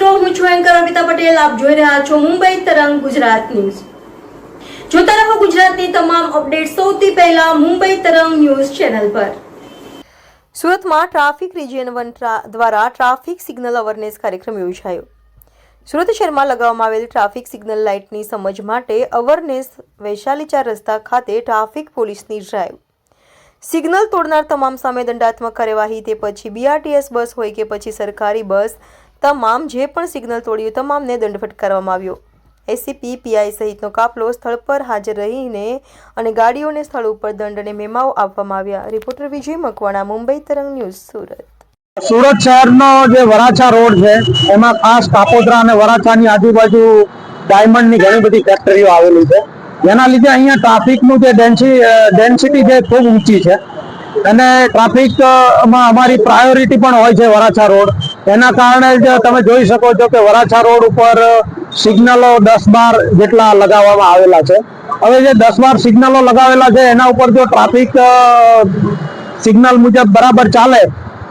મિત્રો હું છું એન્કર અમિતા પટેલ. આપ જોઈ રહ્યા છો મુંબઈ તરંગ ગુજરાત ન્યૂઝ. જોતા રહો ગુજરાતની તમામ અપડેટ સૌથી પહેલા મુંબઈ તરંગ ન્યૂઝ ચેનલ પર. સુરતમાં ટ્રાફિક રિજિયન વન દ્વારા ટ્રાફિક સિગ્નલ અવેરનેસ કાર્યક્રમ યોજાયો. સુરત શહેરમાં લગાવવામાં આવેલ ટ્રાફિક સિગ્નલ લાઇટની સમજ માટે અવેરનેસ વૈશાલી ચાર રસ્તા ખાતે ટ્રાફિક પોલીસની ડ્રાઈવ સિગ્નલ તોડનાર તમામ સામે દંડાત્મક કાર્યવાહી, તે પછી બીઆરટીએસ બસ હોય કે પછી સરકારી બસ તમામ જે પણ સિગ્નલ તોડ્યું, તમામને દંડ ફટકારવામાં આવ્યો. એસીપી પીઆઈ સહિતનો કાફલો સ્થળ પર હાજર રહીને અને ગાડીઓને સ્થળ ઉપર દંડ અને મેમાઓ આપવામાં આવ્યા. રિપોર્ટર વિજય મકવાણા, મુંબઈ તરંગ ન્યૂઝ, સુરત. સુરત શહેરનો જે વરાછા રોડ છે, એમાં ખાસ કાપોદ્રા અને વરાછાની આજુબાજુ ડાયમંડની ઘણી બધી ફેક્ટરીઓ આવેલી છે. જેના લીધે અહીંયા ટ્રાફિકનું જે ડેન્સિટી છે ખૂબ ઊંચી છે. અને ટ્રાફિકમાં અમારી પ્રાયોરિટી પણ હોય છે વરાછા રોડ. એના કારણે જ તમે જોઈ શકો છો કે વરાછા રોડ ઉપર સિગ્નલો દસ બાર જેટલા લગાવવામાં આવેલા છે. હવે જે દસ બાર સિગ્નલો લગાવેલા છે, એના ઉપર જો ટ્રાફિક સિગ્નલ મુજબ બરાબર ચાલે